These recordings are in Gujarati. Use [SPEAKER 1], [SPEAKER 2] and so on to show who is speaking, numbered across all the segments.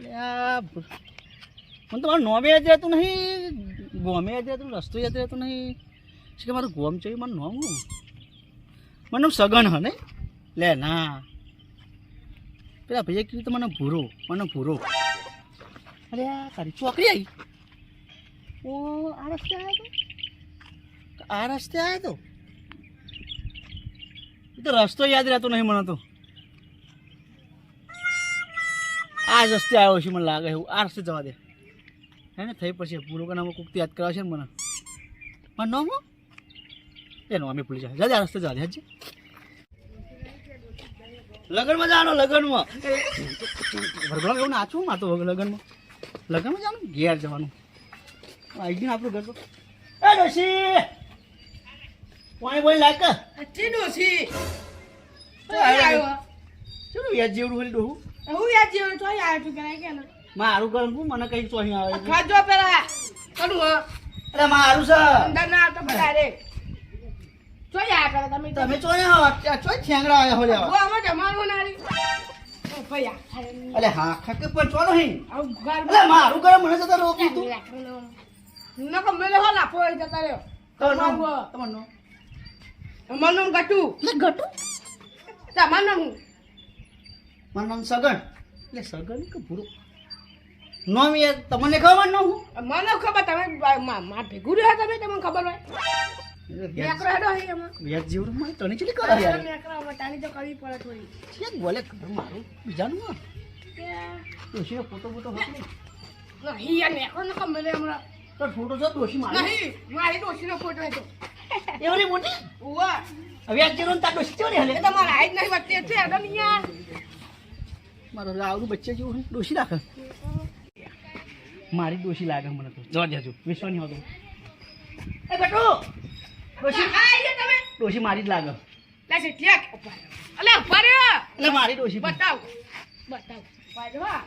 [SPEAKER 1] મને તમારું નોમે યાદ રહેતું નહીં. ગોમે યાદ રહેતું, રસ્તો યાદ રહેતો નહીં. છે કે મારું ગોમ જોયું મારું નોમ મારું નામ સગન હ ને લે, ના. પેલા ભાઈએ કીધું તો મને ભૂરો મને ભૂરો. અરે, આ તારી ચોકડી આવી ઓ, આ રસ્તે આવ્યો તો? આ રસ્તે આવ્યો તો? તો રસ્તો યાદ રહેતો નહીં મને તો. આ જ રસ્તે આવ્યો છે મને લાગે એવું આ રસ્તે જવા દે. હે ને? થઈ પછી પૂરો નામ કોઈક યાદ કરાવે છે ને મને. પણ નામ હું. એનો અમે ભૂલી જાય જા આ રસ્તે જવા દે હજી. લગ્નમાં જાણો લગ્નમાં. ભરભરા એવું નાચવું માતો લગ્નમાં. લગ્નમાં જવાનું ઘેર જવાનું. આવી ગયું આપણું ઘર તો. એ ડોશી! પાણી પાણી લાગ.
[SPEAKER 2] ડોસી
[SPEAKER 1] ચલો વ્યાજ જેવડું ખાલી ડોહું?
[SPEAKER 2] હું યાદ જેવું તો આવ્યો છું કે નહીં કે ના
[SPEAKER 1] મારું ઘર હું? મને કઈ ચોહી આવે? છે.
[SPEAKER 2] ખાજો પેલા. હ.
[SPEAKER 1] અરે મારું છે.
[SPEAKER 2] અંદર ના આવતો બધા રે. ચોઈ આ કરે તમે
[SPEAKER 1] તમે ચોઈ આવો. ચોઈ ઠેંગડા આવ્યા હો લેવા
[SPEAKER 2] આમાં જમાડવું ના રી
[SPEAKER 1] અલે હા ખકે પણ ચોલો હે. અલે મારું ઘર મને જતા રોકી તું.
[SPEAKER 2] ન મેલે હો લાપો જતા રહ્યો.
[SPEAKER 1] તમારું
[SPEAKER 2] તમારું
[SPEAKER 1] તમારું
[SPEAKER 2] ગટુ.
[SPEAKER 1] ગટુ?
[SPEAKER 2] તમારું હું?
[SPEAKER 1] મારું નામ સગન. એટલે સગન કે ભૂરો. નામ યાર તમને ખબર ન હું
[SPEAKER 2] મને ખબર તમે માં ભેગું રહ્યા તમે તમને ખબર હોય?
[SPEAKER 1] ફોટો મારો આવડું બચ્ચે જેવું ડોશી રાખે. મારી ડોશી લાગે મને તો. જવા દેજો વિશ્વ નહીં હોતો. એ બટુ! ડોશી.
[SPEAKER 2] આ તમે.
[SPEAKER 1] ડોશી મારી જ લાગે.
[SPEAKER 2] લે છે ઉપર અલે ઉપર
[SPEAKER 1] એટલે મારી ડોશી
[SPEAKER 2] બતાવ. બતાવ. આ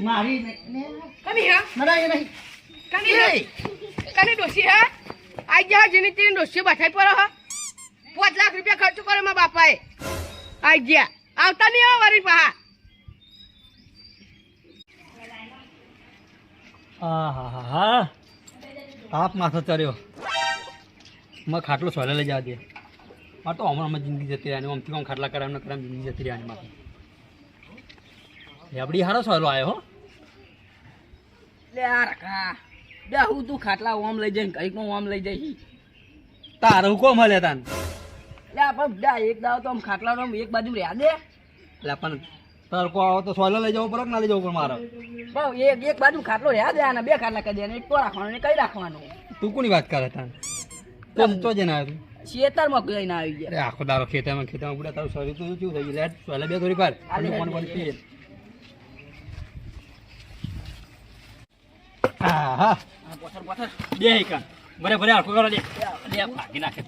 [SPEAKER 1] મારી નહીં
[SPEAKER 2] કની હા.
[SPEAKER 1] ના એ નહીં
[SPEAKER 2] કની હા. કની ડોશી હા. આઈ જા જેની તેની ડોશી બઠાઈ પર હા. પાંચ લાખ રૂપિયા ખર્ચ કર્યો મારા બાપાએ. આઈ ગયા. આવતા નહીં વરી પા
[SPEAKER 1] હા હા હા હા તાપ માથો ચર્યો મેં ખાટલો સોલે લઈ જવા દે. મારે તો હમણાં હમણાં જિંદગી જતી રહ્યા આમથી આમ ખાટલા કરાવ ને કરાવ જિંદગી જતી રહ્યા મારે લેબડી હારો સોયલો આવ્યો હો.
[SPEAKER 3] લે આ રખા. બે હું તું ખાટલા ઓમ લઈ જઈને કંઈકનું ઓમ લઈ જઈ
[SPEAKER 1] તારે કોમ મળે તાન.
[SPEAKER 3] લે પણ બે એક દાવ તો આમ ખાટલાનો એક બાજુ રહ્યા દે.
[SPEAKER 1] એટલે પણ તડકો આવો તો સોયલો લઈ જવું પડે કે ના લઈ જવું પડે મારે.
[SPEAKER 3] બહુ એક એક બાજુ ખાટલો રહ્યા દે અને બે ખાટલા કરી દે એક તો રાખવાનો ને કઈ રાખવાનું?
[SPEAKER 1] તું કોની વાત કરે તાન? તો તો જઈને આવ્યો તું?
[SPEAKER 3] શેતરમાં જઈને આવી ગયા.
[SPEAKER 1] આખો દારો ખેતરમાં ખેતરમાં બુડા તારું શરીર તો કેવું થઈ ગયું બે થોડી વાર અને કોણ કોણ પીએ. હા
[SPEAKER 3] પોથર પોથર
[SPEAKER 1] બે ભરે ભરે આખો કરો દે બે ભાગી નાખે.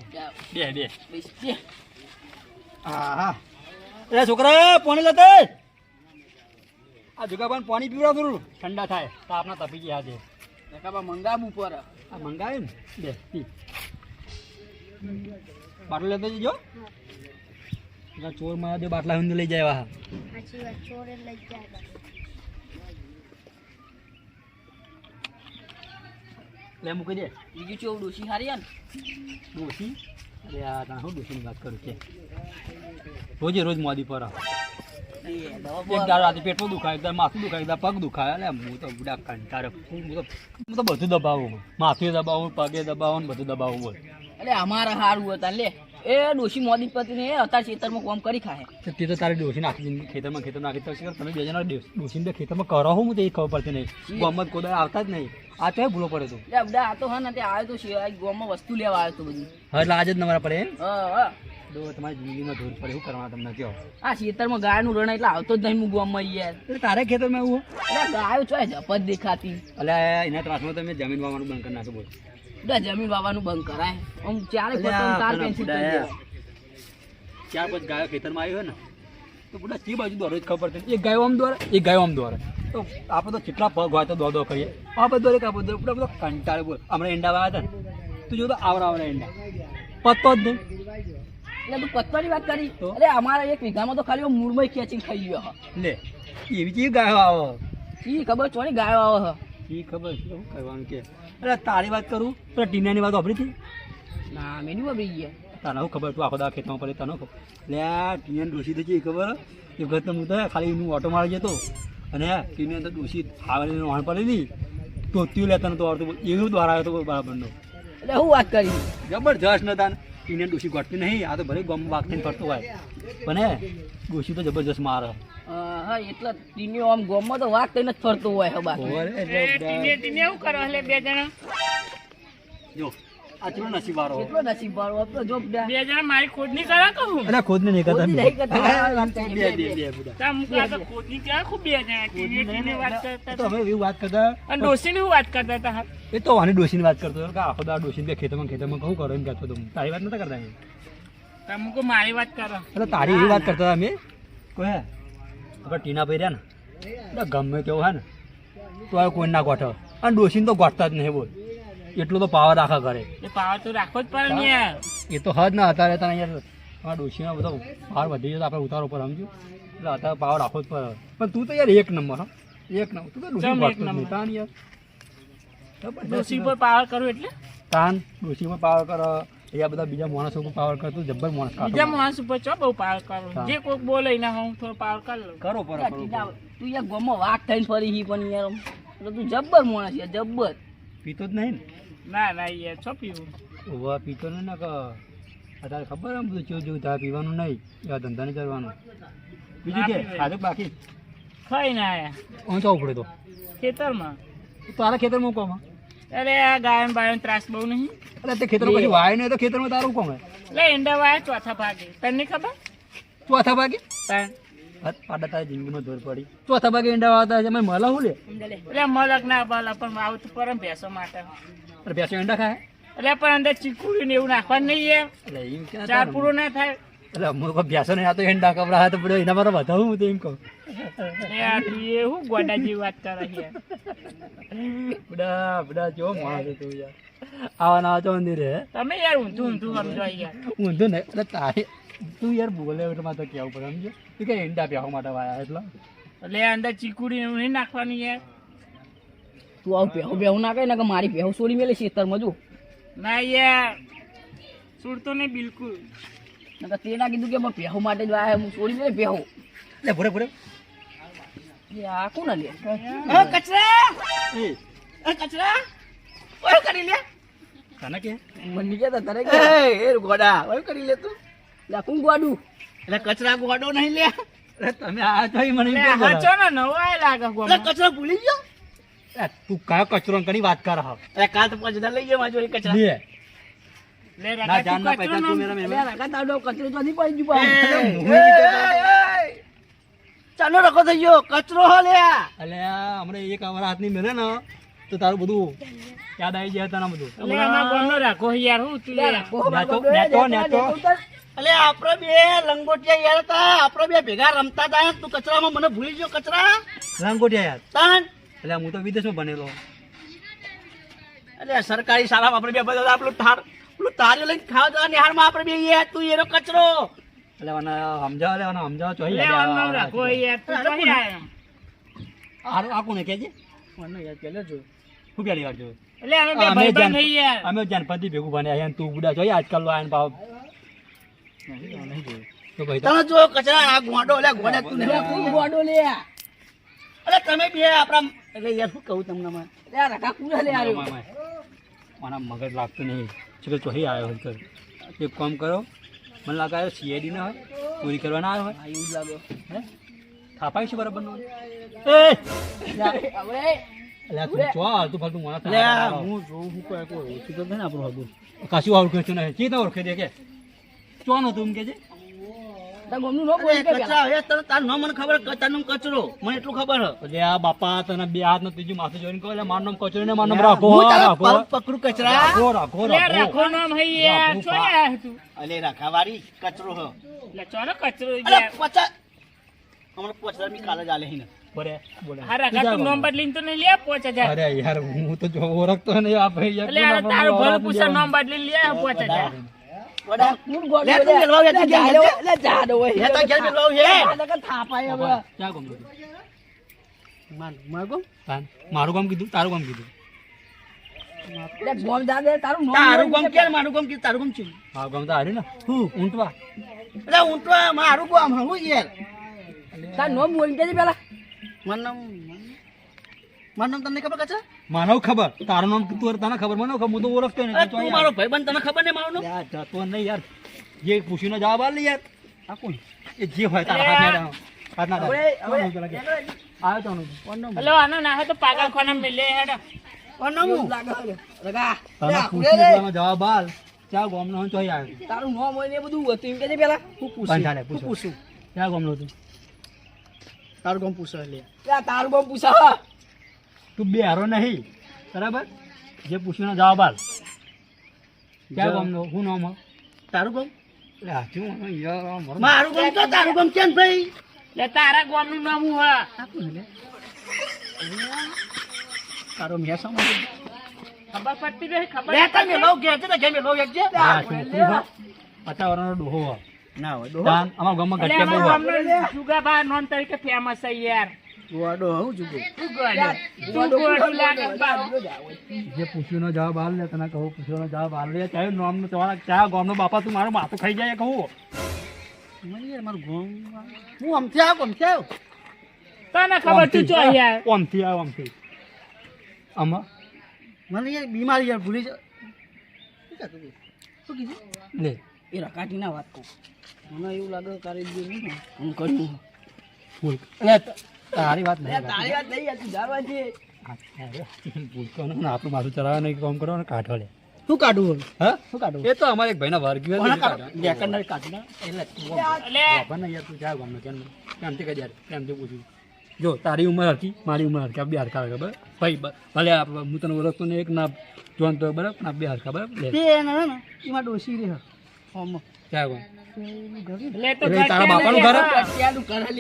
[SPEAKER 1] બે બે.
[SPEAKER 3] બે
[SPEAKER 1] હા હા એ છોકરા પાણી લેતે આ જુગાબાન પાણી પીવડા થોડું ઠંડા થાય. તો આપણા તપી ગયા છે.
[SPEAKER 3] કાબા મંગાવું પર
[SPEAKER 1] આ મંગાવ્યું ને? બે બાટલો લેતો જજો. પેલા ચોર મારા દે બાટલા હું લઈ જાય વાહ. લે મૂકી દે.
[SPEAKER 3] બીજું ચોર ડોસી હારી ને
[SPEAKER 1] ડોસી અરે આ હું ડોસીની વાત કરું? છે રોજે રોજ મોદી પર આવે. એક દાડો રાતે પેટમાં દુખાય એકદમ માથું દુખાય એકદમ પગ દુખાય. એટલે હું તો બુડા કંટાળે હું તો હું તો બધું દબાવું માથે દબાવું પગે દબાવું બધું દબાવું બોલ
[SPEAKER 3] એટલે અમારા હારું હતા લે. એ ડોશી મોદી પતિ ને અત્યારે ખેતરમાં કોમ કરી ખાય
[SPEAKER 1] તે તો તારે ડોશી નાખી દીધી ખેતરમાં ખેતર નાખી તો તમે બે જણા ડોશી ને ખેતરમાં કરો હું તે ખબર પડતી નહીં. ગોમત કોદાળ આવતા જ નહીં. આ તો ભૂલો પડે તું.
[SPEAKER 3] બધા આ તો હા ને તે આવ્યો તો ગોમમાં વસ્તુ લેવા આવ્યો તો બધું.
[SPEAKER 1] હા એટલે આજે જ નવરા પડે
[SPEAKER 3] હા હા.
[SPEAKER 1] તમારી જિંદગીમાં પડે એવું કરવા તમને કહો?
[SPEAKER 3] આ ખેતરમાં ગાયનું રણ એટલે આવતો જ નહીં હું યાર.
[SPEAKER 1] તારે ખેતરમાં એવું
[SPEAKER 3] એટલે ગાયો ચોય જપત દેખાતી.
[SPEAKER 1] એટલે એના ત્રાસમાં તમે જમીન વાવવાનું બંધ કરી નાખો બોલ.
[SPEAKER 3] જમીન વાવવાનું બંધ કરાય. આમ ચારે પતંગ તાર પેન્સિલ
[SPEAKER 1] પાંચ ગાયો ખેતરમાં આવી હોય ને તો બધા ચી બાજુ દોરે જ ખબર પડતી એક ગાયો આમ દોરે એક ગાયો આમ દોરે. તો આપણે તો કેટલા પગ હોય તો દો દો કરીએ. આ બધો એક આ બધો બધા બધો કંટાળે બોલ. હમણાં ઈંડા વાવ્યા હતા ને. તું જો તો આવરા આવરા ઈંડા પત્તો જ નહીં.
[SPEAKER 3] એટલે તું પત્તાની વાત કરી.
[SPEAKER 4] તો?
[SPEAKER 3] અરે અમારા એક વીઘામાં તો ખાલી મૂળમાં ખેંચીને ખાઈ ગયો હ.
[SPEAKER 4] લે એવી ચીજ ગાયો આવો?
[SPEAKER 3] ઈ ખબર ચોની ગાયો આવે હ.
[SPEAKER 4] એ ખબર છે શું કરવાનું કે? અરે તારી વાત કરું તો ટીનાની વાત વાપરી હતી?
[SPEAKER 3] ના મેની વાપરી ગયા
[SPEAKER 4] તને હું ખબર તું આખો દા ખેતમાં પડે તને ખબર. લે આ ડોસી તો છે ખબર? એ વખત તો હું તો ખાલી એનું ઓટો મારી જતો અને ટીને તો ડોસી ખાવાની વાણ પડેલી ટોત્યું લેતા નતો આવડતું એવું દ્વારા આવ્યો તો બરાબરનો.
[SPEAKER 3] એટલે હું વાત કરી.
[SPEAKER 4] જબરજસ્ત નતા ટીને ડોસી ગોઠતી નહીં આ તો ભલે ગમ વાગતી ફરતો હોય. પણ હે ડોસી તો જબરજસ્ત મારે
[SPEAKER 3] હા. એટલે ટીની આમ ગોમમાં તો વાત થઈને જ ફરતો હોય બાકી.
[SPEAKER 4] ઓવે એટલે
[SPEAKER 5] એવું કરો એટલે બે જણા.
[SPEAKER 4] જો આ નસીબ વાળો
[SPEAKER 3] કેટલો નસીબ વાળો હતો જો બે
[SPEAKER 5] બે જણા મારી ખોદની કરા કહું?
[SPEAKER 4] અરે ખુદ નહીં કરતા
[SPEAKER 3] નહીં કરતા.
[SPEAKER 4] બે બે બે બધા.
[SPEAKER 5] તા મુકા ખોદની ક્યાં ખૂબ બે જણા? ટીને ટીને વાત કરતા
[SPEAKER 4] તો હવે એવી વાત કરતા.
[SPEAKER 5] અને ડોસી ની વાત કરતા હતા.
[SPEAKER 4] એ તો વાની ડોશીની વાત કરતો કે આખો દા ડોશીને બે ખેતરમાં ખેતરમાં કહું કરો એમ કહેતો તો. તારી વાત નતા કરતા એમ?
[SPEAKER 5] મારી વાત કરો.
[SPEAKER 4] એટલે તારી એવી વાત કરતા અમે? કોઈ હે? આપણે ટીના ભાઈ રહ્યા ને ગમે તેવું હે ને. તો કોઈ ના ગોઠવ. અને ડોશીને તો ગોઠતા જ નહીં બોલ. એટલો તો પાવર આખા કરે
[SPEAKER 5] એ પાવર તો રાખવો જ પડે ને યાર.
[SPEAKER 4] એ તો હદ ના હતા રહેતા યાર આ ડોશીનો બધો પાવર વધી જતો આપણે ઉતારો પર સમજ્યું? એટલે અત્યારે પાવર રાખવો જ પડે. પણ તું તો યાર એક નંબર હો? એક નંબર તું તો ડોશી? તાન યાર.
[SPEAKER 5] ડોસી પર પાવર કરું એટલે?
[SPEAKER 4] તાન ડોશી પર પાવર કરો. એ બધા બીજા માણસ ઉપર પાવર કરતું જબ્બર માણસ કાઢો.
[SPEAKER 5] બીજા માણસ ઉપર ચો બહુ પાવર કરો? જે કોઈ બોલે એના હું થોડો પાવર કર લઉં.
[SPEAKER 4] કરો પર
[SPEAKER 3] તું યાર ગોમો વાત થઈને ફરી હી પણ યાર. એટલે તું જબ્બર માણસ યાર જબ્બર
[SPEAKER 4] પીતો જ નહીં
[SPEAKER 5] ના. ના યાર છો પીવું.
[SPEAKER 4] ને ઓવા પીતો ને કે. અત્યારે ખબર એમ બધું જેવું થાય પીવાનું નહીં એવા ધંધા નહીં કરવાનું બીજું કે
[SPEAKER 5] ના
[SPEAKER 4] ખાધું બાકી?
[SPEAKER 5] ખાઈ ના આયા.
[SPEAKER 4] હું ચાવું પડે તો.
[SPEAKER 5] ખેતરમાં.
[SPEAKER 4] તારા ખેતરમાં કોમ?
[SPEAKER 5] અરે આ ગાયન બાયન ત્રાસ બહુ નહીં.
[SPEAKER 4] અરે તે ખેતર પછી વાય નહીં તો ખેતરમાં તારું કોમે
[SPEAKER 5] એટલે ઈંડા વાયા ચોથા ભાગે. તને ખબર?
[SPEAKER 4] ચોથા ભાગે? પાડા તારી જિંદગીમાં દોર પડી. ચોથા ભાગે ઈંડા વાવતા છે મળા હું લે.
[SPEAKER 5] એટલે મલક ના બલ પણ આવું તો પરમ ભેસો માટે.
[SPEAKER 4] અરે બેસો ઈંડા ખાય
[SPEAKER 5] એટલે પણ અંદર ચીકુડી ને એવું નાખવાનું નહીં
[SPEAKER 4] એટલે એમ
[SPEAKER 5] ચાર? પૂરું ના થાય.
[SPEAKER 4] એટલે અમુક બેસો નહીં આ તો કપડા તો પડ્યો એના મારે બતાવું હું તો એમ કહું.
[SPEAKER 5] એ હું ગોડા વાત કરે છે?
[SPEAKER 4] બડા બડા જો માણસ તું યાર. આવા ના મંદિર. હે
[SPEAKER 5] તમે યાર ઊંધું ઊંધું સમજો યાર.
[SPEAKER 4] ઊંધું નહીં એટલે તારે તું યાર બોલે એટલે મારે તો કહેવું પડે સમજો તું કે ઈંડા બેહવા માટે વાયા એટલે?
[SPEAKER 5] એટલે અંદર ચીકુડી એવું નહીં નાખવાનું યાર.
[SPEAKER 3] તું આવું પહેવું બેહું ના કહે ને કે મારી પહેવું છોડી મેલે ખેતરમાં જો.
[SPEAKER 5] ના યાર છોડતો નહીં બિલકુલ.
[SPEAKER 3] તે ના કીધું કે મેં પહેવું માટે જ આયા હું છોડી મેલે પહેવું
[SPEAKER 4] લે ભરે ભરે.
[SPEAKER 3] આ કોણ લે?
[SPEAKER 5] કચરા!
[SPEAKER 4] એ.
[SPEAKER 5] એ કચરા! ઓય કરી લે?
[SPEAKER 4] તને કે?
[SPEAKER 3] મને કે તારે કે
[SPEAKER 4] એ ગોડા ઓય કરી લે તું?
[SPEAKER 3] લે કોણ ગોડું?
[SPEAKER 5] એટલે કચરા ગોડો નહીં લે.
[SPEAKER 4] તમે આ તો મને?
[SPEAKER 5] હાચો ને નવો આય લાગે.
[SPEAKER 4] કચરો ભૂલી ગયો? તું કયો કચરો કની વાત કર હા
[SPEAKER 5] અરે કાલ તો પાંચ હજાર લઈ ગયા મારી કચરા.
[SPEAKER 4] લે.
[SPEAKER 5] લે
[SPEAKER 4] ના
[SPEAKER 5] રાકા
[SPEAKER 4] જાન ના પૈસા તું મેરા મેરા
[SPEAKER 3] રાકા તારો કચરો તો નહીં પડી ગયું.
[SPEAKER 5] ચાલો રખો થઈ ગયો. કચરો હો લે
[SPEAKER 4] અલે આ એક અવર હાથની મેરે ને તો તારું બધું યાદ આવી જાય તને બધું.
[SPEAKER 5] આમાં ગોમનો રાખો યાર હું તું યાર
[SPEAKER 4] નેતો- નેતો- નેતો.
[SPEAKER 5] અલે આપણે બે લંગોટિયા યાર હતા. આપણે બે ભેગા રમતા હતા. તું કચરામાં મને ભૂલી ગયો કચરા?
[SPEAKER 4] લંગોટિયા યાર.
[SPEAKER 5] તાન.
[SPEAKER 4] એટલે હું તો વિદેશમાં ભણેલો.
[SPEAKER 5] અરે સરકારી શાળામાં આપણે બે બધા આપણું થાર પેલું તારીઓ લઈને ખાવા જવા નિહાળમાં આપણે બે તું એનો કચરો.
[SPEAKER 4] એટલે મને સમજાવ લે મને સમજાવ ચોઈ હારું, આ કોને કહેજે
[SPEAKER 3] મને યાદ કેલે જો.
[SPEAKER 4] શું કેલી વાર
[SPEAKER 5] જો અમે
[SPEAKER 4] જાનપતિ ભેગું ભણ્યા તું બુડા જોઈ આજકાલ લો આયન ભાવ તો ભાઈ તો
[SPEAKER 5] તને જો કચરા આ ગોડો લે ગોડે તું ને
[SPEAKER 3] ગોડો લે.
[SPEAKER 5] અરે તમે બે આપણા એટલે યાર શું કહું તમને મેં
[SPEAKER 3] લે રાકા કુરા લે
[SPEAKER 4] આવ્યો. મારા મગજ લાગતું નહીં. શું કે ચોહી આવ્યો હોય કર એક કામ કરો મને લાગે આવ્યો સીઆઈડી ના હોય ચોરી કરવાના આવ્યો હોય.
[SPEAKER 3] હા એવું જ લાગે.
[SPEAKER 4] હે? થાપાય છે બરાબર નો એ!
[SPEAKER 3] હવે.
[SPEAKER 4] અલ્યા તું ચો હાલતું ફાલતું માણસ
[SPEAKER 5] લે હું જોઉં હું કોઈ કોઈ ઓછું તો નહીં આપણું હતું
[SPEAKER 4] કશું આવડતું છું નહીં ચેતા ઓળખે દે કે? ચો નો તું એમ કે છે?
[SPEAKER 5] હે.
[SPEAKER 4] એટલે આ બાપા તને બે હાથ નો ત્રીજું માથું જોઈને કહો એટલે મારું નામ કચરો ને મારું નામ રાખો
[SPEAKER 5] હું તારા
[SPEAKER 4] રાખો
[SPEAKER 5] પગ પકડું કચરા?
[SPEAKER 4] રાખો રાખો રાખો.
[SPEAKER 5] રાખો નામ હે યાર
[SPEAKER 4] રાખો,
[SPEAKER 5] ચોય આયા તું.
[SPEAKER 4] અલે રાખાવારી કચરો હો.
[SPEAKER 5] લે ચોરો કચરો
[SPEAKER 4] અરે
[SPEAKER 5] યાર
[SPEAKER 4] પચા હમણાં પચા મી કાલે જ આલે હી ને. બોલે બોલે.
[SPEAKER 5] હા રાખા તું નોમ બદલીને તો લે પોચ હજાર.
[SPEAKER 4] અરે યાર હું તો જો ઓળખતો નહીં આપણે યાર
[SPEAKER 5] એટલે યાર તારું ભલું પૂછા નોમ બદલીને લે પોચ હજાર.
[SPEAKER 1] માર
[SPEAKER 4] ગામ? કીધું તારું ગામ કીધું.
[SPEAKER 3] લે ગોમ જા દે, તારું
[SPEAKER 1] ગમ
[SPEAKER 3] કે-
[SPEAKER 1] મારું ગમ કે તારું ગમ છે
[SPEAKER 4] મારું ગામ તો હાર્યું ને.
[SPEAKER 1] હું?
[SPEAKER 4] ઊંટવા.
[SPEAKER 1] એટલે તો મારું ગમ હું યાર.
[SPEAKER 3] તાર નામ બોલી પેલા.
[SPEAKER 1] મારું નામ મારું નામ તમને ખબર કચા
[SPEAKER 4] મને ખબર. તારું નામ તું તને ખબર. મને ખબર. હું તો ઓળખતો નહીં.
[SPEAKER 1] તું મારો ભાઈબંધ તને ખબર નહીં મારો
[SPEAKER 4] યાર જતો નહીં યાર. જે પૂછીને જવાબ આલ યાર.
[SPEAKER 1] આ કોણ?
[SPEAKER 4] એ જે હોય તારા હાથ ના. હાથ ના? આવ્યો તો.
[SPEAKER 1] કોણ
[SPEAKER 3] આનો ના હે તો પાગલખાને મિલે હેડ. રગા
[SPEAKER 4] જવાબ આલ. ગામનો હોય તોય આવ્યો
[SPEAKER 3] તારું નામ હોય ને બધું હતું એમ કે પેલા?
[SPEAKER 1] હું
[SPEAKER 4] પણ
[SPEAKER 1] પૂછું.
[SPEAKER 4] પૂછો. ક્યાં ગામનો હતું?
[SPEAKER 1] તારું ગમ પૂછો લે.
[SPEAKER 3] તારું નામ પૂછા.
[SPEAKER 4] તું બે હારો નહીં. બરાબર? જે પૂછ્યું જવાબ હાલ ક્યાં ગામનો? શું નામ
[SPEAKER 1] તારું ગમ?
[SPEAKER 4] એટલે હાચું યાર મારું-
[SPEAKER 1] મારું તો તારું ગમ કેમ ભાઈ?
[SPEAKER 3] એટલે તારા ગામનું નામ હું હા?
[SPEAKER 1] આ કોણ લે. તારો મેસા માં
[SPEAKER 3] ખબર પડતી નહીં ખબર
[SPEAKER 1] લે તમે છે મેં એક છે?
[SPEAKER 4] ડોહો
[SPEAKER 1] ના હોય ડોહો?
[SPEAKER 4] અમારા ગામમાં ગઠિયા બહુ હોય.
[SPEAKER 3] નોન તરીકે ફેમસ છે યાર.
[SPEAKER 1] હું
[SPEAKER 3] ગોડું લાગે બાવ.
[SPEAKER 4] જે પૂછ્યું જવાબ આલ લે તને કહું પૂછ્યું જવાબ આલ લે. ચાહે નામનો તમારા ચાહે ગામનો બાપા તું મારું માથું ખાઈ જાય કહું.
[SPEAKER 1] મારું ગમ. હું આમથી આવ્યો આમથી આવ્યો
[SPEAKER 3] તને ખબર તું ચો યાર.
[SPEAKER 4] ઓમથી આવ ઓમથી આમાં
[SPEAKER 1] મને યાર બીમારી યાર ભૂલી જા. શું કહેતું તું? શું કીધું?
[SPEAKER 4] લે.
[SPEAKER 3] એ રકાટી ના વાત કહું.
[SPEAKER 1] મને એવું લાગે તારે જે હું ને, હું કર્યું
[SPEAKER 4] બોલ. તારી વાત નહીં
[SPEAKER 3] તારી વાત નહીં તું જાણવા છે
[SPEAKER 4] ભૂલતો ને આપણું માથું ચલાવવા નહીં કામ કરો ને કાઢો લે.
[SPEAKER 1] શું કાઢું
[SPEAKER 4] હા?
[SPEAKER 1] શું કાઢું
[SPEAKER 4] એ તો અમારે એક ભાઈના વર્ગ
[SPEAKER 1] કોને કાઢું. ડેકરના
[SPEAKER 4] એટલે તું ને યાર તું ક્યાં ગામનો કેમ કેમથી કહી યાર કેમથી પૂછ્યું? જો તારી ઉંમર હરકી મારી ઉંમર હતી બે હરખા હરકા બરાબર ભાઈ ભલે આપણે હું તને ઓળખતો ને એક ના જોવાનું તો બરાબર? ના બે હરખા બરાબર?
[SPEAKER 1] એમાં ડોસી રહે.
[SPEAKER 4] તારા બાપાનું ઘર?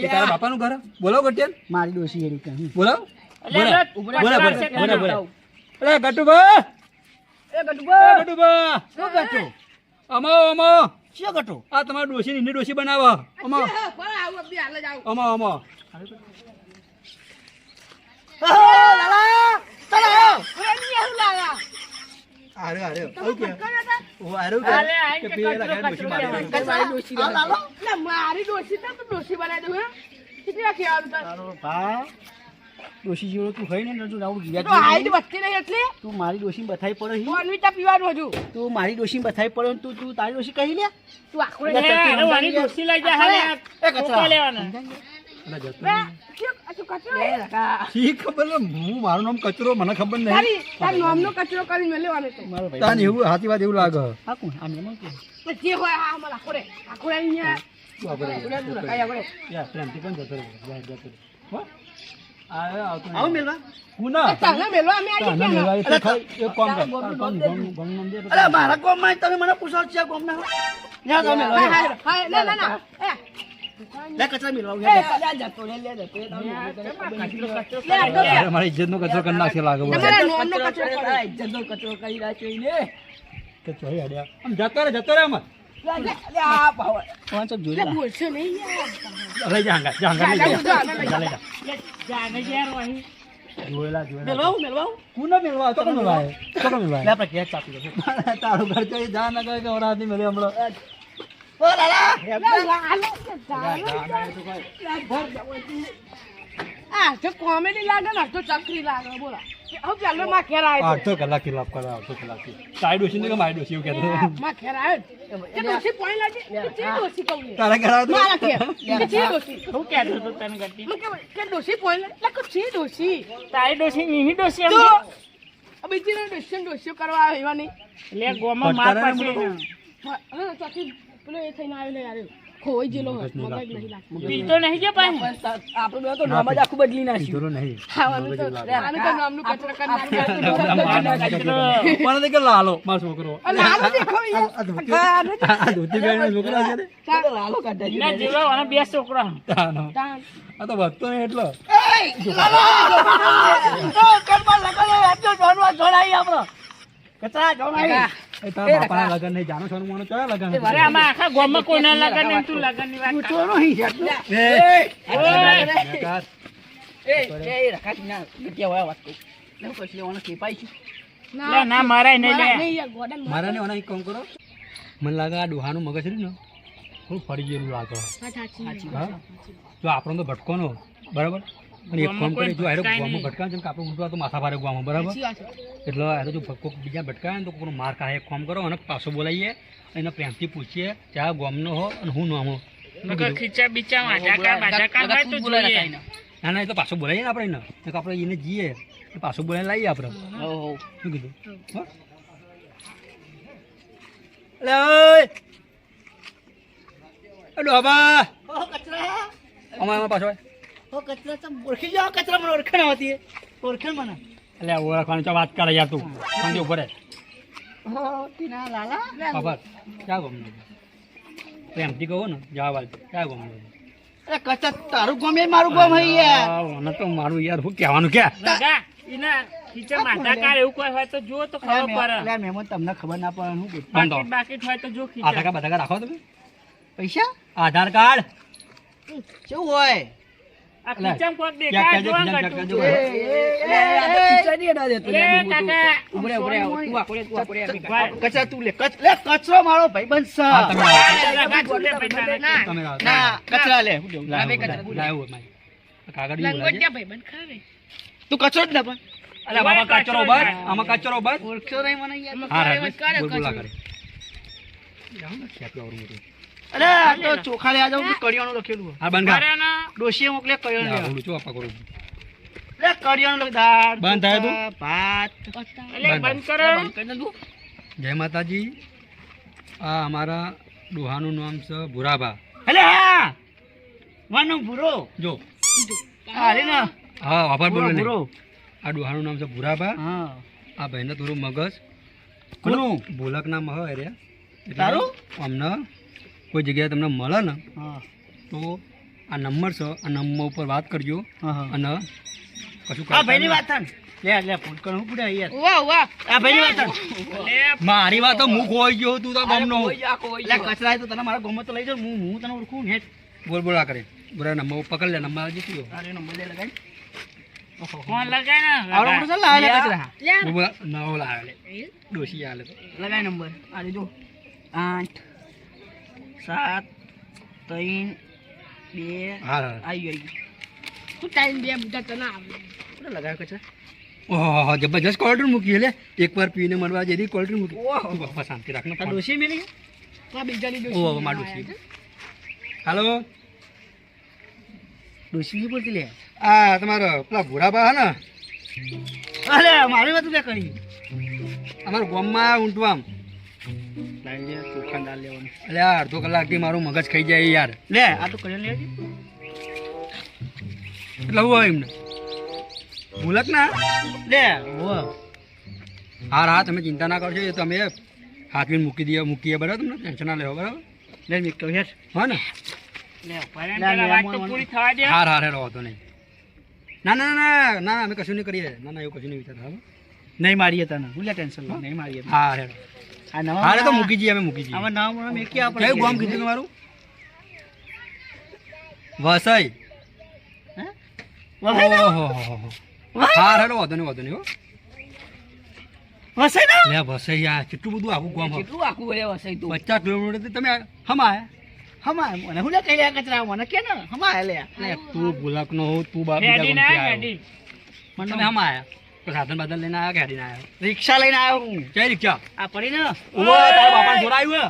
[SPEAKER 4] તારા બાપાનું ઘર? બોલો ગટિયાન
[SPEAKER 1] મારી ડોસી એરી કહે
[SPEAKER 4] બોલો. અરે ગટુભા.
[SPEAKER 3] એ ગટુબા.
[SPEAKER 4] એ
[SPEAKER 1] શું કાઢો
[SPEAKER 4] અમા અમા.
[SPEAKER 1] શું કાઢો
[SPEAKER 4] આ તમારા ડોશી ની ડોશી બનાવો. અમા. અમા અમા.
[SPEAKER 1] લાલા ચાલો
[SPEAKER 2] હવે નહીં આવું કે
[SPEAKER 4] ઓ આરે
[SPEAKER 2] તમે પકડ્યા હતા?
[SPEAKER 4] ઓ આરે
[SPEAKER 3] આલે, આઈ કે કચરો, કચરો કહેવાય.
[SPEAKER 2] એટલે મારી ડોશી તો તું ડોશી બનાવી દઉં હે? કેટલી રાખી આવું તાર?
[SPEAKER 1] ભા ડોસી જેવો તું હોય ને તું આવું
[SPEAKER 2] તો
[SPEAKER 1] ગયા
[SPEAKER 2] હાઈટ વધતી નહીં એટલે
[SPEAKER 1] તું મારી ડોસી બથાઈ પડે હી.
[SPEAKER 2] બોર્નવિટા પીવાનું હજુ
[SPEAKER 1] તું મારી ડોસી બથાઈ પડે તું તું તારી ડોસી કહી લે
[SPEAKER 2] તું આખું
[SPEAKER 3] અરે વાની લઈ જા હાલે.
[SPEAKER 1] એ કચરા.
[SPEAKER 3] લેવાના.
[SPEAKER 2] શું?
[SPEAKER 4] ખબર હું મારું નામ કચરો મને ખબર નહીં.
[SPEAKER 2] તારી નામનો કચરો કરીને મેલેવાનો તો
[SPEAKER 4] તાન એવું હાથી વાત એવું લાગે.
[SPEAKER 1] હા કોણ? આ મેમન
[SPEAKER 2] જે હોય હા અમારે આખો રે અહીંયા.
[SPEAKER 4] તું આગળ આવ.
[SPEAKER 3] તું રકાઈ આગળ.
[SPEAKER 4] યાર પ્રેમથી પણ જતો રહે. યાર જતો રહે. હો? આ આવતો નહીં.
[SPEAKER 1] આવો મેલવા.
[SPEAKER 4] હું ના
[SPEAKER 2] તને મેલવા અમે આવી
[SPEAKER 4] તાને
[SPEAKER 2] ગયા
[SPEAKER 4] મેળવા એ તો ખાલી એક કામ કર. તાર ગામ- ગામ- ગામનું નામ દે તો
[SPEAKER 1] અરે મારા ગામમાં તમે મને પૂછો છો
[SPEAKER 2] કોમ ના ના ના.
[SPEAKER 1] લે કચરા મેલવા
[SPEAKER 3] એ, લે, જતો રે, લે, નામ.
[SPEAKER 2] લે, તો
[SPEAKER 4] અરે મારી ઇજ્જતનો કચરો કરી નાખશે લાગે.
[SPEAKER 2] તમારા નામનો
[SPEAKER 3] કચરો
[SPEAKER 2] કચરો
[SPEAKER 3] કરે. તારા ઇજ્જતનો કચરો કરી નાખ્યો ઈને.
[SPEAKER 4] કે ચોરી અડ્યા. આમ જતો રે જતો રે આમાં.
[SPEAKER 3] લે,
[SPEAKER 1] ઓ લાલા.
[SPEAKER 2] આ તો કોમેડી લાગે ને તો ચકરી લાગે બોલો. હવે ચાલો માં ઘેર આવ્યો
[SPEAKER 4] અડધો કલાકથી લાભ કરે, અડધો કલાકથી. તારી ડોશી ને કે મારી ડોશી એવું કહેતો.
[SPEAKER 2] માં ઘેર આવ્યો કે ડોસી પોઈ લાગે? કે ડોસી કહું
[SPEAKER 4] તારા ઘરે આવ્યો
[SPEAKER 2] મારા ઘેર. કે ડોસી
[SPEAKER 3] શું કહેતો હતો તને ગતિ?
[SPEAKER 2] કે કે ડોસી પોઈ લાગે? કે ડોસી
[SPEAKER 3] તારી ડોસી એની ડોસી એમ
[SPEAKER 2] તો
[SPEAKER 3] કે?
[SPEAKER 2] આ બીજી ડોસી ડોસી કરવા આવે એવા નહીં.
[SPEAKER 3] લે ગોમાં માર પાસે
[SPEAKER 2] ચોથી પેલો એ થઈને આવેલો યાર ખોઈ ગયેલો મગજ નહીં લાગતો
[SPEAKER 3] પીતો નહીં કે
[SPEAKER 4] પણ
[SPEAKER 3] આપણું બે તો નામ જ આખું બદલી નાખ્યું
[SPEAKER 4] પીતો નહીં.
[SPEAKER 2] ખાવાનું તો આનું તો નામનું કચરો કરી નાખ્યું.
[SPEAKER 4] મને તો લાલો, માર છોકરો.
[SPEAKER 2] લાલો દેખો
[SPEAKER 4] આ ધોતી-
[SPEAKER 2] બેન દેખો.
[SPEAKER 4] છોકરો છે ને?
[SPEAKER 3] લાલો કાઢા ના જેવડા વાળા બે છોકરા.
[SPEAKER 4] આ તો વધતો નહીં એટલો લાલો
[SPEAKER 1] ઘરમાં લગાડો આટલો જોનવા જોડાઈ આપણો કચરા જોડાઈ
[SPEAKER 4] એ તારા બાપાના લગન નહીં જાણો છો મોનો ચોયા લગન?
[SPEAKER 3] અરે આમાં આખા ગામમાં કોઈના લગન નહીં તું લગનની વાત કર.
[SPEAKER 4] બેકાર.
[SPEAKER 3] એ. એ રખાતી ના ગટિયા વાળા વાત લે હું કહીશ, લે છે.
[SPEAKER 2] ના,
[SPEAKER 3] ના મરાય નહીં લે.
[SPEAKER 2] નહીં
[SPEAKER 4] મારા ને ઓના એક કામ કરો. મને લાગે આ ડોહાનું મગજ રહ્યું ને થોડું ફરી ગયેલું લાગે. હા? જો આપણો તો ભટકોનો બરાબર? અને એક કામ કરી જો આરે
[SPEAKER 3] નહીં.
[SPEAKER 4] ભટકાવે છે કે આપણે ઊંધું તો માથા ભારે ગામમાં બરાબર. એટલે આરે જો કોઈક બીજા ભટકાવે ને તો કોઈનો માર ખાય એક કામ કરો અને પાછો બોલાવીએ એને પ્રેમથી પૂછીએ કે આ ગામનો હો અને હું નામ.
[SPEAKER 3] ખીચા બીચા માજાકા બાજાકા હોય તો જોઈએ.
[SPEAKER 4] ના ના એ તો પાછો બોલાવીએ ને આપણે એને. આપણે એને જઈએ એ પાછો બોલાવીને લાવીએ આપણે. શું કીધું? હો?
[SPEAKER 1] અલે ઓય!
[SPEAKER 4] એ ડોબા
[SPEAKER 1] ઓ કચરા
[SPEAKER 4] અમાર અમાર પાછો આય.
[SPEAKER 1] ઓ કચરા તમ ઓળખી જાઓ કચરા મને ઓળખાણ આવતી ઓળખાણ મને.
[SPEAKER 4] એટલે ઓળખવાની તો વાત કરે યાર તું. સમજો ઉપર
[SPEAKER 1] ઓ ટીના લાલા.
[SPEAKER 4] ખબર? ક્યાં ગમનું પ્રેમથી કહો ને જવાબ આલ ક્યાં ગમનું
[SPEAKER 1] અરે કચરા તારું ગમે મારું ગમ હઈ યાર
[SPEAKER 4] મને તો મારું યાર હું કહેવાનું
[SPEAKER 3] કે એના ખીચા એવું કોઈ હોય તો જો તો ખબર પડે.
[SPEAKER 1] મહેમાન તમને ખબર ના પડે હું
[SPEAKER 3] બાકી બાકી હોય તો જો
[SPEAKER 4] આધાર કાર્ડ બધા રાખો તમે.
[SPEAKER 1] પૈસા?
[SPEAKER 4] આધાર કાર્ડ.
[SPEAKER 1] શું હોય?
[SPEAKER 3] આ ખીચામાં કોક દેખાય જો ગટુ.
[SPEAKER 4] કહેજો.
[SPEAKER 3] એ, આ તો ખીચા નહીં અડા દેતો લે,
[SPEAKER 2] એ,
[SPEAKER 3] ડૂબું તું.
[SPEAKER 2] કાકા.
[SPEAKER 3] ઉભરે, ઉભરે, તું આકોડે, તું આ ભેગા.
[SPEAKER 2] ભાઈ.
[SPEAKER 1] તું લે કચ લે કચરો મારો ભાઈબંધ
[SPEAKER 4] તમે
[SPEAKER 2] ના.
[SPEAKER 1] લે હું
[SPEAKER 4] લાવો, લાવો. લાવો, કાગળ
[SPEAKER 2] ભાઈબંધ
[SPEAKER 1] તું જ ના પણ
[SPEAKER 4] અલા, બાબા કચરો બસ આમાં કચરો બસ
[SPEAKER 1] ઓળખ્યો નહીં મને યાર
[SPEAKER 4] હા
[SPEAKER 2] કરે,
[SPEAKER 4] બોલ બોલા કરે જાઉં ને, વાળું મોટું.
[SPEAKER 1] અરે આ તો ચોખા લેવા જાઉં કડિયાનું લખેલું
[SPEAKER 4] હા બંધ.
[SPEAKER 1] ડોશીએ મોકલે
[SPEAKER 4] કરિયાણું
[SPEAKER 1] લેવા.
[SPEAKER 4] ઓલું કરું
[SPEAKER 1] લે કડિયાનું લખ દાળ
[SPEAKER 4] બંધ થાય તું?
[SPEAKER 1] ભાત.
[SPEAKER 3] અલે,
[SPEAKER 4] બંધ.
[SPEAKER 3] બંધ
[SPEAKER 2] બંધ કરી તું.
[SPEAKER 4] જય માતાજી. આ અમારા ડોહાનું નામ છે ભુરાબા
[SPEAKER 1] અલે હા. વાનો ભૂરો.
[SPEAKER 4] જો.
[SPEAKER 1] હા ના.
[SPEAKER 4] હા આભાર બોલો ને. આ ડોહાનું નામ છે ભુરાબા
[SPEAKER 1] હા.
[SPEAKER 4] આ ભાઈને થોડું મગજ.
[SPEAKER 1] કોનું?
[SPEAKER 4] ભૂલક નામ હોય રે
[SPEAKER 1] તારું?
[SPEAKER 4] અમને કોઈ જગ્યાએ તમને મળે ને
[SPEAKER 1] હા.
[SPEAKER 4] તો આ નંબર છે આ નંબર ઉપર વાત કરજો.
[SPEAKER 1] હા હા.
[SPEAKER 4] અને કશું
[SPEAKER 1] આ ભાઈની વાત થાય લે લે ફોન કર હું પૂછે યાર
[SPEAKER 2] વાહ, વાહ.
[SPEAKER 1] આ ભાઈની વાત થાય
[SPEAKER 4] મારી વાત તો હું ખોઈ ગયો તું તો ગમનો
[SPEAKER 3] નો જા,
[SPEAKER 1] લે
[SPEAKER 3] જા.
[SPEAKER 1] તો તને મારા ગમત તો લઈ જાઉં હું હું તને ઓળખું ને
[SPEAKER 4] બોલ બોલા કરે. બોલા નંબર પકડ લે નંબર જીતી ગયો
[SPEAKER 1] અરે નંબર લે લગાઈ
[SPEAKER 3] ફોન લગાય ને,
[SPEAKER 1] આવડો
[SPEAKER 3] લગાય.
[SPEAKER 1] લાવે લે કચરા.
[SPEAKER 2] લે આ.
[SPEAKER 4] બોલ બોલા નવો લાવે લે. ડોશી આલે
[SPEAKER 1] લગાય નંબર. આ જો આઠ. સાત ત્રણ બે આવી ગઈ.
[SPEAKER 2] તું ટાઈમ બે બધા તને આવડે.
[SPEAKER 1] કોને લગાવ્યો કચરા.
[SPEAKER 4] ઓહો જબરજસ્ત કોલ્ડ્ર મૂકી લે. એકવાર પીને મળવા જેવી કોલ્ડ્ર મૂકી. તું બાપા શાંતિ રાખ ને
[SPEAKER 1] આ ડોશી મેલી
[SPEAKER 2] આ બીજાની ડોશી
[SPEAKER 4] ઓહો મારું ડોશી. હાલો.
[SPEAKER 1] બોલતી લે?
[SPEAKER 4] આ તમારો પેલા ભૂરાબા હે ને?
[SPEAKER 1] અરે મારી વાત કરી?
[SPEAKER 4] અમારા ગામમાં ઊંટું આમ
[SPEAKER 1] લાઈ લે ચોખા દાળ લેવાનું.
[SPEAKER 4] આ અડધો કલાકથી મારું મગજ ખાઈ જાય યાર.
[SPEAKER 1] લે આ તો કરી લેજે.
[SPEAKER 4] એટલે હું એમને? ભૂલક ના.
[SPEAKER 1] લે
[SPEAKER 4] હા હા તમે ચિંતા ના કરશો એ તમે હાથવીને મૂકી દઈએ મૂકીએ બરાબર? તમને ટેન્શન ના લેવો બરાબર?
[SPEAKER 1] લે મેં કહ્યું હેઠ
[SPEAKER 4] હા ને. હાર હાર રહો તો નહીં. ના ના ના ના ના અમે કશું નહીં કરીએ. ના ના એવું કશું નહીં વિચાર
[SPEAKER 1] નહીં મારીએ તને. ભૂલ્યા ટેન્શન નહીં મારીએ
[SPEAKER 4] હા
[SPEAKER 1] નવા
[SPEAKER 4] હારે તો મૂકી જઈએ અમે મૂકી જઈએ.
[SPEAKER 1] આમાં નામ નામ એકી આપણે.
[SPEAKER 4] કયું ગામ કીધું તમારું? વસઈ? ઓહો હા હેડો વાંધો નહીં વાંધો નહીં હો.
[SPEAKER 1] વસાઈ ના?
[SPEAKER 4] લે વસઈ આ કેટલું બધું આખું ગામ
[SPEAKER 3] કેટલું આખું વળે વસાઈ તું.
[SPEAKER 4] પચાસ કિલોમીટર તમે હમ આયા
[SPEAKER 1] હમા મને હું લે કઈ લે કચરા? મને કે ને હમ આયા
[SPEAKER 4] લે તું ભૂલક નો તું બાપ બીજા
[SPEAKER 3] હેડી
[SPEAKER 4] ગામથી
[SPEAKER 3] ના મને
[SPEAKER 4] પણ તમે હમ આયા તો સાધન બાધન લઈને આયા કે આવ્યો.
[SPEAKER 1] રિક્ષા લઈને આવ્યો હું.
[SPEAKER 4] કઈ રિક્ષા?
[SPEAKER 1] આ પડી ને
[SPEAKER 4] ઓ તારા બાપા જોડાયું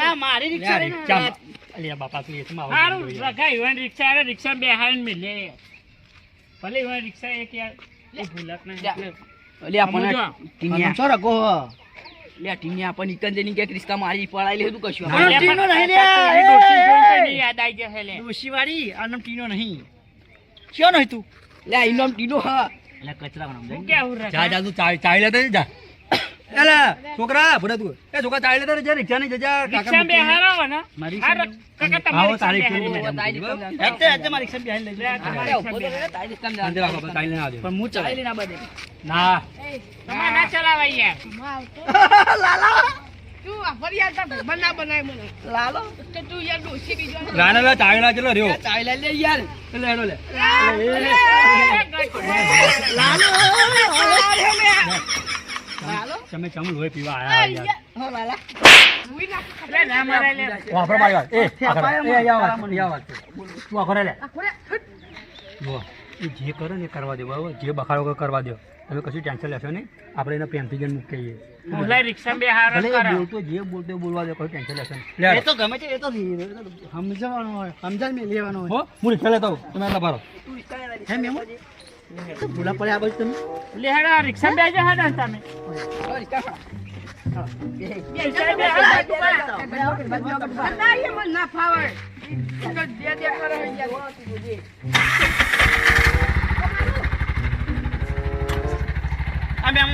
[SPEAKER 1] હે મારી રિક્ષા લઈને આવ્યો.
[SPEAKER 4] અલે બાપા તું આવું જોઈએ.
[SPEAKER 3] રખાય રિક્ષા આવે રિક્ષા બેહાડીને મિલે ભલે હોય રિક્ષા એક યાર એ ભૂલક ના
[SPEAKER 1] છો રગો હો.
[SPEAKER 2] લે ટીનિયા ઇકન ઇકંજની કે રિસ્કા મારી પડાઈ લેતું કશું?
[SPEAKER 1] પણ ટીનો
[SPEAKER 3] પણ
[SPEAKER 1] નહીં લે.
[SPEAKER 3] યાદ આવી જશે લે.
[SPEAKER 1] ડોશી વાળી આ ટીનો નહીં. ક્યો નહીં તું?
[SPEAKER 2] લે ઇનો ટીનો હા.
[SPEAKER 1] લે કચરા બનાવ.
[SPEAKER 3] હું કેવું
[SPEAKER 4] જા
[SPEAKER 3] રખાય
[SPEAKER 4] જા તું ચાઈ ચાય લેતા જા. એલા છોકરા ભરે તું. એ છોકરા ચાલે લેતા જે રિક્ષા ની જજા
[SPEAKER 3] રિક્ષા બેહારો ને
[SPEAKER 1] મારી
[SPEAKER 3] હા, કાકા તમારી
[SPEAKER 4] આવો તારી
[SPEAKER 3] રિક્ષા
[SPEAKER 4] રિક્ષા. ની
[SPEAKER 1] હેતે હેતે મારી રિક્ષા બેહાડી લઈ
[SPEAKER 3] લે,
[SPEAKER 1] જા.
[SPEAKER 3] તમારી રિક્ષા બેહારો.
[SPEAKER 4] શાંતિ રાખો બસ ચાલી ના આવજો
[SPEAKER 1] પણ હું ચાલે
[SPEAKER 4] ના.
[SPEAKER 3] તમારે ના ચલાવાય યાર.
[SPEAKER 2] તું તાર ના
[SPEAKER 1] લાલો.
[SPEAKER 2] તો તું
[SPEAKER 1] લે યાર
[SPEAKER 4] લે લે તમે ચમ લોહી પીવા છે. તું આખરે લે. એ જે કરે ને કરવા દે બરાબર? જે બખાડો કરવા દો. તમે કશું ટેન્શન લેશો નહીં. આપણે એને પ્રેમથી જઈને મૂકી જઈએ
[SPEAKER 3] રિક્ષા
[SPEAKER 4] બોલતો જે બોલતો બોલવા દો કશું ટેન્શન લેશો નહીં.
[SPEAKER 1] એ તો ગમે છે એ તો સમજવાનું હોય સમજાય મેં લેવાનું હોય.
[SPEAKER 4] હો હું રિક્ષા લેતો તમે એટલા ભરો
[SPEAKER 1] હે મેમો ભૂલા પડે આ બાજુ તમે
[SPEAKER 3] લે હેડો, રિક્ષા બે હેડો. ને તમે.
[SPEAKER 2] ના ફાવે. તો દે કરે યાર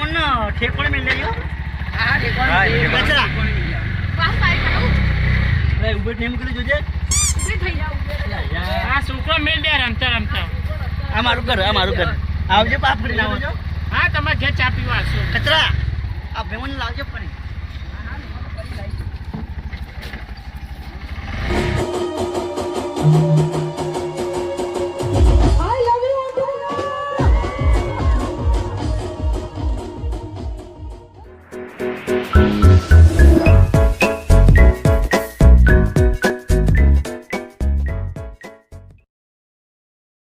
[SPEAKER 1] લઈ લ્યો
[SPEAKER 2] હા દેખો
[SPEAKER 1] હા, એ કચરા.
[SPEAKER 2] પાસ પાઈ ખાવું.
[SPEAKER 1] અરે ઉભે ઠેમ કરી જોજે.
[SPEAKER 2] ઊભી થઈ જાવ
[SPEAKER 3] આ છોકરો મેલ દે રમતા રમતા.
[SPEAKER 1] આ મારું ઘર આ મારું ઘર. આવજો પાપ કરીને આવજો.
[SPEAKER 3] હા તમારે ઘેર ચા પીવા આવશો.
[SPEAKER 1] કચરા. આ મેમોને લાવજો ફરી.
[SPEAKER 2] આ